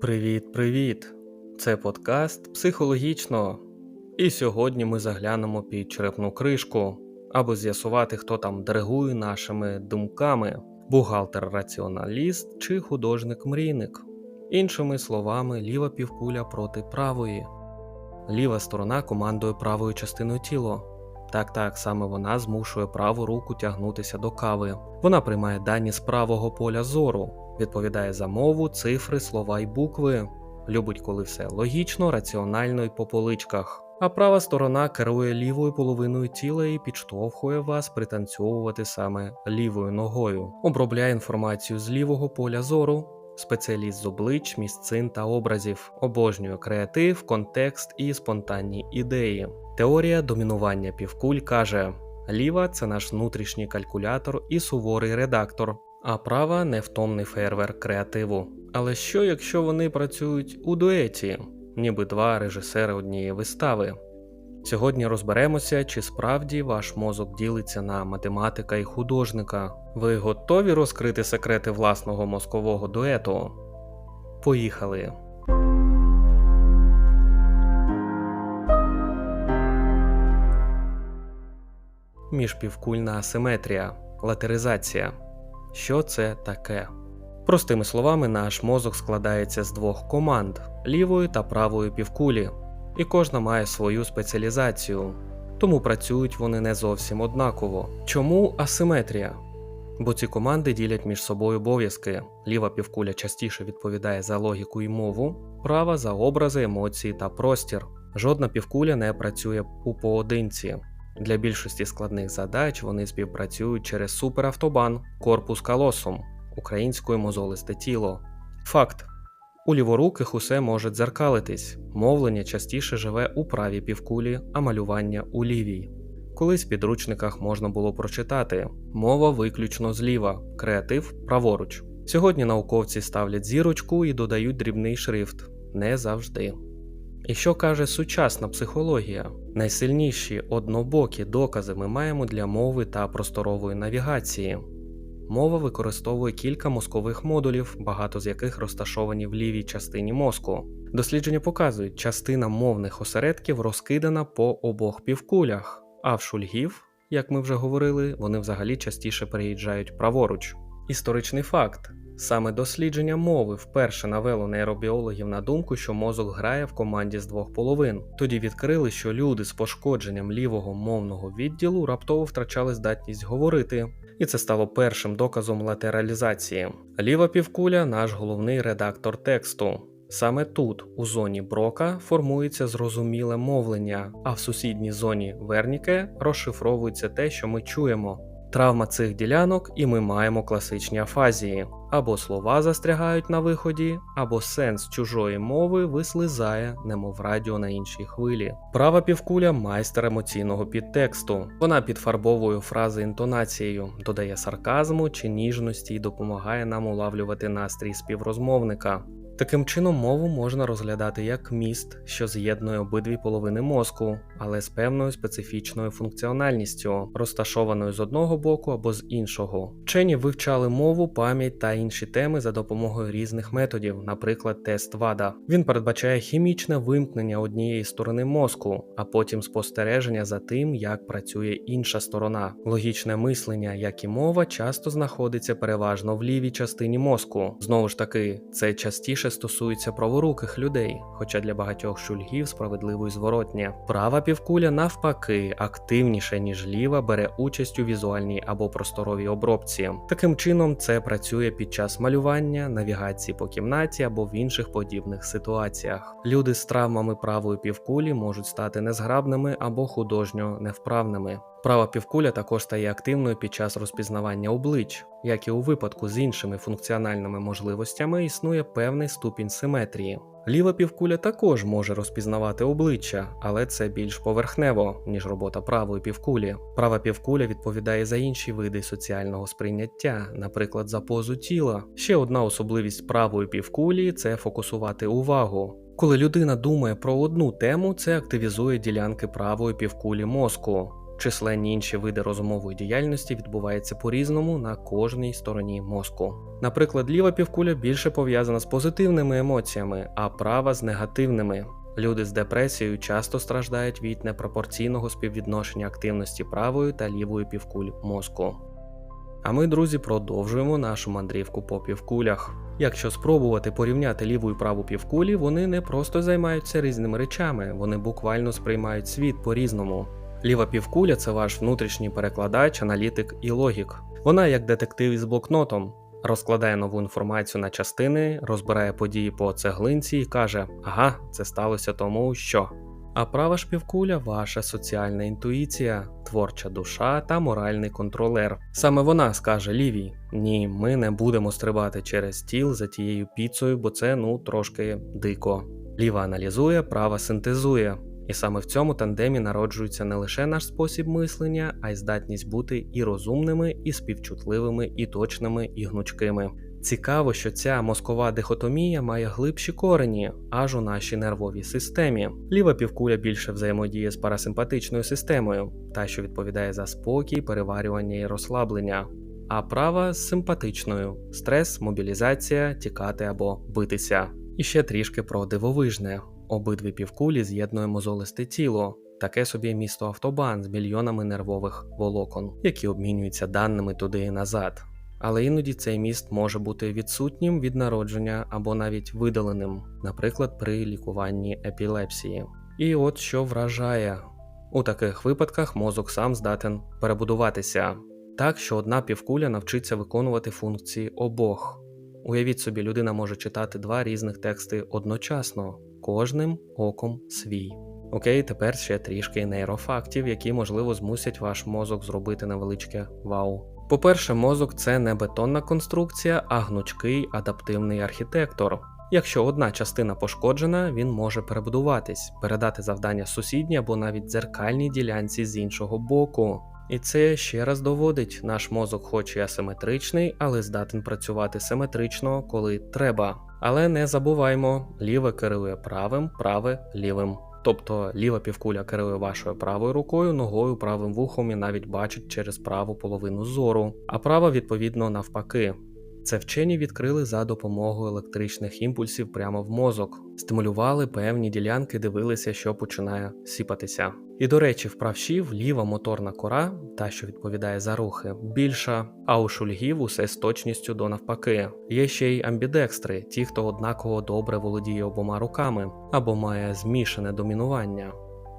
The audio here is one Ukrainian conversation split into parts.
Привіт-привіт! Це подкаст психологічно. І сьогодні ми заглянемо під черепну кришку, аби з'ясувати, хто там диригує нашими думками: бухгалтер-раціоналіст чи художник-мрійник. Іншими словами, ліва півкуля проти правої. Ліва сторона командує правою частиною тіла. Так, так, саме вона змушує праву руку тягнутися до кави. Вона приймає дані з правого поля зору, відповідає за мову, цифри, слова й букви. Любить, коли все логічно, раціонально і по поличках. А права сторона керує лівою половиною тіла і підштовхує вас пританцьовувати саме лівою ногою. Обробляє інформацію з лівого поля зору, спеціаліст з облич, місцин та образів, обожнює креатив, контекст і спонтанні ідеї. Теорія домінування півкуль каже: ліва це наш внутрішній калькулятор і суворий редактор, а права невтомний фейерверк креативу. Але що, якщо вони працюють у дуеті, ніби два режисери однієї вистави? Сьогодні розберемося, чи справді ваш мозок ділиться на математика і художника. Ви готові розкрити секрети власного мозкового дуету? Поїхали! Міжпівкульна асиметрія, латеризація. Що це таке? Простими словами, наш мозок складається з двох команд лівої та правої півкулі, і кожна має свою спеціалізацію, тому працюють вони не зовсім однаково. Чому асиметрія? Бо ці команди ділять між собою обов'язки. Ліва півкуля частіше відповідає за логіку і мову, права за образи, емоції та простір. Жодна півкуля не працює у поодинці. Для більшості складних задач вони співпрацюють через суперавтобан, корпус калосум, українською мозолисте тіло. Факт: у ліворуких усе може дзеркалитись, мовлення частіше живе у правій півкулі, а малювання у лівій. Колись в підручниках можна було прочитати мова виключно зліва, креатив праворуч. Сьогодні науковці ставлять зірочку і додають дрібний шрифт не завжди. І що каже сучасна психологія? Найсильніші однобокі докази ми маємо для мови та просторової навігації. Мова використовує кілька мозкових модулів, багато з яких розташовані в лівій частині мозку. Дослідження показують, частина мовних осередків розкидана по обох півкулях, а в шульгів, як ми вже говорили, вони взагалі частіше переїжджають праворуч. Історичний факт: Саме дослідження мови вперше навело нейробіологів на думку, що мозок грає в команді з двох половин. Тоді відкрили, що люди з пошкодженням лівого мовного відділу раптово втрачали здатність говорити, і це стало першим доказом латералізації. Ліва півкуля наш головний редактор тексту. Саме тут, у зоні брока, формується зрозуміле мовлення, а в сусідній зоні верніке розшифровується те, що ми чуємо. Травма цих ділянок, і ми маємо класичні афазії. Або слова застрягають на виході, або сенс чужої мови вислизає, немов радіо на іншій хвилі. Права півкуля майстер емоційного підтексту. Вона підфарбовує фрази інтонацією, додає сарказму чи ніжності і допомагає нам улавлювати настрій співрозмовника. Таким чином, мову можна розглядати як міст, що з'єднує обидві половини мозку, але з певною специфічною функціональністю, розташованою з одного боку або з іншого. Вчені вивчали мову, пам'ять та інші теми за допомогою різних методів, наприклад, тест ВАДА. Він передбачає хімічне вимкнення однієї сторони мозку, а потім спостереження за тим, як працює інша сторона. Логічне мислення, як і мова, часто знаходиться переважно в лівій частині мозку. Знову ж таки, це частіше стосується праворуких людей, хоча для багатьох шульгів справедливо і зворотнє. Права півкуля, навпаки, активніше, ніж ліва, бере участь у візуальній або просторовій обробці. Таким чином, це працює під час малювання, навігації по кімнаті або в інших подібних ситуаціях. Люди з травмами правої півкулі можуть стати незграбними або художньо невправними. Права півкуля також стає активною під час розпізнавання облич, як і у випадку з іншими функціональними можливостями існує певний ступінь симетрії. Ліва півкуля також може розпізнавати обличчя, але це більш поверхнево, ніж робота правої півкулі. Права півкуля відповідає за інші види соціального сприйняття, наприклад, за позу тіла. Ще одна особливість правої півкулі це фокусувати увагу. Коли людина думає про одну тему, це активізує ділянки правої півкулі мозку. Численні інші види розумової діяльності відбуваються по-різному на кожній стороні мозку. Наприклад, ліва півкуля більше пов'язана з позитивними емоціями, а права з негативними. Люди з депресією часто страждають від непропорційного співвідношення активності правої та лівої півкуль мозку. А ми, друзі, продовжуємо нашу мандрівку по півкулях. Якщо спробувати порівняти ліву і праву півкулі, вони не просто займаються різними речами, вони буквально сприймають світ по-різному. Ліва півкуля це ваш внутрішній перекладач, аналітик і логік. Вона як детектив із блокнотом. Розкладає нову інформацію на частини, розбирає події по цеглинці і каже: Ага, це сталося тому, що. А права ж півкуля ваша соціальна інтуїція, творча душа та моральний контролер. Саме вона скаже лівій: Ні, ми не будемо стрибати через стіл за тією піцею, бо це ну трошки дико. Ліва аналізує, права синтезує. І саме в цьому тандемі народжується не лише наш спосіб мислення, а й здатність бути і розумними, і співчутливими, і точними, і гнучкими. Цікаво, що ця мозкова дихотомія має глибші корені аж у нашій нервовій системі. Ліва півкуля більше взаємодіє з парасимпатичною системою, та що відповідає за спокій, переварювання і розслаблення. А права з симпатичною стрес, мобілізація, тікати або битися. І ще трішки про дивовижне. Обидві півкулі з'єднує мозолисте тіло, таке собі місто автобан з мільйонами нервових волокон, які обмінюються даними туди і назад. Але іноді цей міст може бути відсутнім від народження або навіть видаленим, наприклад, при лікуванні епілепсії. І от що вражає, у таких випадках мозок сам здатен перебудуватися так, що одна півкуля навчиться виконувати функції обох. Уявіть собі, людина може читати два різних тексти одночасно, кожним оком свій. Окей, тепер ще трішки нейрофактів, які можливо змусять ваш мозок зробити невеличке вау. По-перше, мозок це не бетонна конструкція, а гнучкий адаптивний архітектор. Якщо одна частина пошкоджена, він може перебудуватись, передати завдання сусідній або навіть дзеркальній ділянці з іншого боку. І це ще раз доводить, наш мозок хоч і асиметричний, але здатен працювати симетрично, коли треба. Але не забуваймо, ліве керує правим, праве лівим. Тобто ліва півкуля керує вашою правою рукою, ногою, правим вухом і навіть бачить через праву половину зору, а права відповідно навпаки. Це вчені відкрили за допомогою електричних імпульсів прямо в мозок, стимулювали певні ділянки, дивилися, що починає сіпатися. І до речі, в правшів ліва моторна кора, та що відповідає за рухи, більша, а у шульгів усе з точністю до навпаки. Є ще й амбідекстри, ті, хто однаково добре володіє обома руками або має змішане домінування.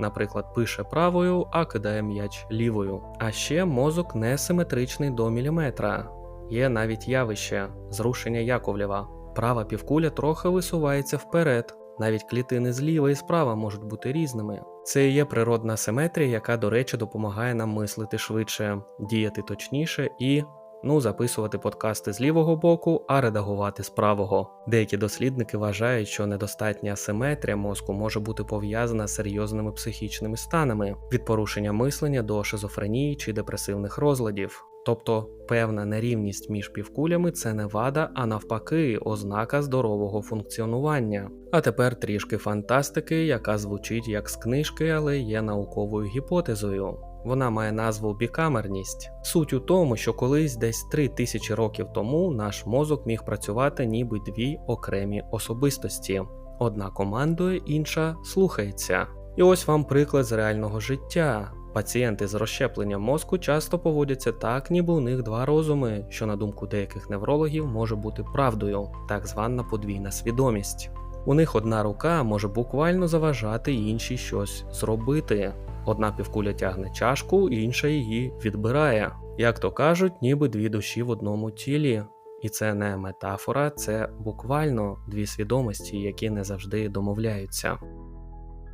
Наприклад, пише правою, а кидає м'яч лівою. А ще мозок не симетричний до міліметра. Є навіть явище зрушення Яковлєва. Права півкуля трохи висувається вперед, навіть клітини зліва і справа можуть бути різними. Це і є природна симетрія, яка, до речі, допомагає нам мислити швидше, діяти точніше і. Ну, записувати подкасти з лівого боку, а редагувати з правого. Деякі дослідники вважають, що недостатня асиметрія мозку може бути пов'язана з серйозними психічними станами від порушення мислення до шизофренії чи депресивних розладів. Тобто певна нерівність між півкулями це не вада, а навпаки, ознака здорового функціонування. А тепер трішки фантастики, яка звучить як з книжки, але є науковою гіпотезою. Вона має назву бікамерність. Суть у тому, що колись десь три тисячі років тому наш мозок міг працювати ніби дві окремі особистості: одна командує, інша слухається. І ось вам приклад з реального життя. Пацієнти з розщепленням мозку часто поводяться так, ніби у них два розуми, що на думку деяких неврологів може бути правдою, так звана подвійна свідомість. У них одна рука може буквально заважати іншій щось зробити. Одна півкуля тягне чашку, інша її відбирає. Як то кажуть, ніби дві душі в одному тілі. І це не метафора, це буквально дві свідомості, які не завжди домовляються.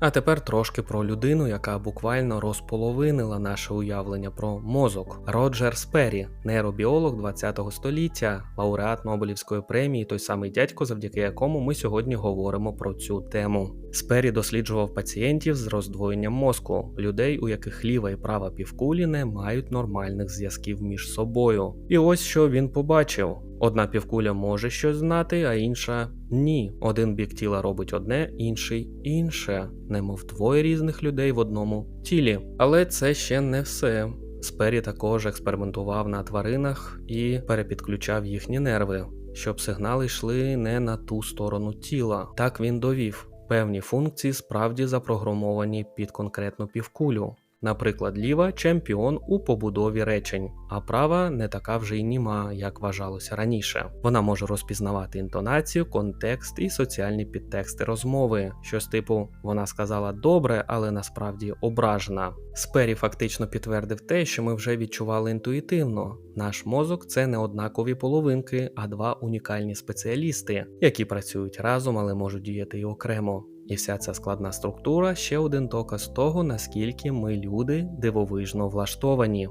А тепер трошки про людину, яка буквально розполовинила наше уявлення про мозок. Роджер Спері, нейробіолог 20-го століття, лауреат Нобелівської премії, той самий дядько, завдяки якому ми сьогодні говоримо про цю тему. Спері досліджував пацієнтів з роздвоєнням мозку, людей, у яких ліва і права півкулі не мають нормальних зв'язків між собою. І ось що він побачив. Одна півкуля може щось знати, а інша ні. Один бік тіла робить одне, інший інше, немов двоє різних людей в одному тілі. Але це ще не все. Спері також експериментував на тваринах і перепідключав їхні нерви, щоб сигнали йшли не на ту сторону тіла. Так він довів. Певні функції справді запрограмовані під конкретну півкулю. Наприклад, ліва чемпіон у побудові речень, а права не така вже й німа, як вважалося раніше. Вона може розпізнавати інтонацію, контекст і соціальні підтексти розмови, щось типу вона сказала добре, але насправді ображена. Спері фактично підтвердив те, що ми вже відчували інтуїтивно. Наш мозок це не однакові половинки, а два унікальні спеціалісти, які працюють разом, але можуть діяти й окремо. І вся ця складна структура ще один доказ того, наскільки ми люди дивовижно влаштовані.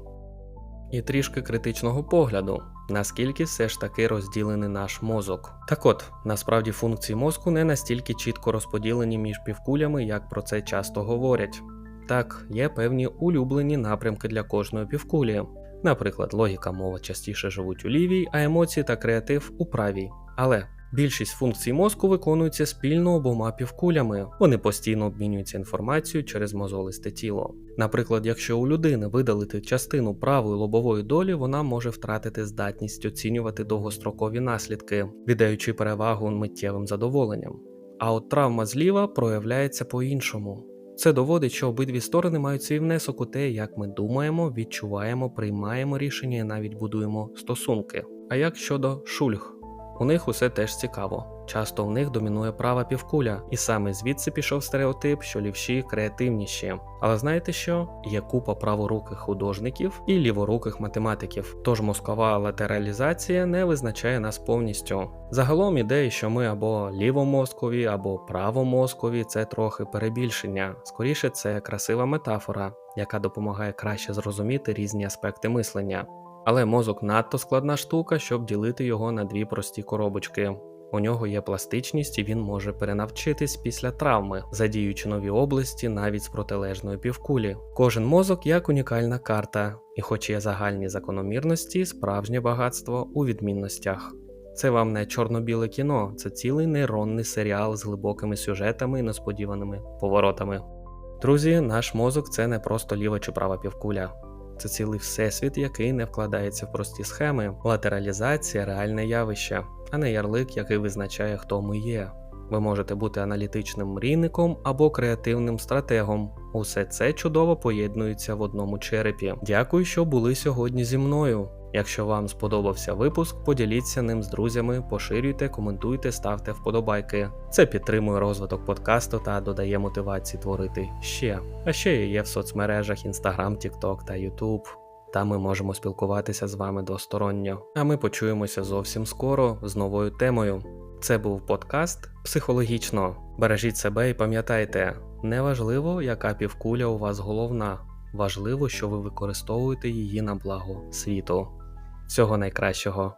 І трішки критичного погляду, наскільки все ж таки розділений наш мозок. Так от, насправді функції мозку не настільки чітко розподілені між півкулями, як про це часто говорять. Так, є певні улюблені напрямки для кожної півкулі. Наприклад, логіка мова частіше живуть у лівій, а емоції та креатив у правій. Але Більшість функцій мозку виконується спільно обома півкулями. Вони постійно обмінюються інформацією через мозолисте тіло. Наприклад, якщо у людини видалити частину правої лобової долі, вона може втратити здатність оцінювати довгострокові наслідки, віддаючи перевагу миттєвим задоволенням. А от травма зліва проявляється по-іншому. Це доводить, що обидві сторони мають свій внесок у те, як ми думаємо, відчуваємо, приймаємо рішення і навіть будуємо стосунки. А як щодо шульг? У них усе теж цікаво. Часто в них домінує права півкуля, і саме звідси пішов стереотип, що лівші креативніші. Але знаєте що? Є купа праворуких художників і ліворуких математиків, тож мозкова латералізація не визначає нас повністю. Загалом ідея, що ми або лівомозкові, або правомозкові це трохи перебільшення. Скоріше, це красива метафора, яка допомагає краще зрозуміти різні аспекти мислення. Але мозок надто складна штука, щоб ділити його на дві прості коробочки. У нього є пластичність і він може перенавчитись після травми, задіючи нові області навіть з протилежної півкулі. Кожен мозок як унікальна карта, і хоч є загальні закономірності, справжнє багатство у відмінностях. Це вам не чорно-біле кіно, це цілий нейронний серіал з глибокими сюжетами і несподіваними поворотами. Друзі, наш мозок це не просто ліва чи права півкуля. Це цілий всесвіт, який не вкладається в прості схеми. Латералізація реальне явище, а не ярлик, який визначає, хто ми є. Ви можете бути аналітичним мрійником або креативним стратегом. Усе це чудово поєднується в одному черепі. Дякую, що були сьогодні зі мною. Якщо вам сподобався випуск, поділіться ним з друзями, поширюйте, коментуйте, ставте вподобайки. Це підтримує розвиток подкасту та додає мотивації творити ще. А ще я є в соцмережах Instagram, TikTok та YouTube. Там ми можемо спілкуватися з вами двосторонньо. А ми почуємося зовсім скоро з новою темою. Це був подкаст психологічно. Бережіть себе і пам'ятайте, неважливо, яка півкуля у вас головна. Важливо, що ви використовуєте її на благо світу. Всього найкращого.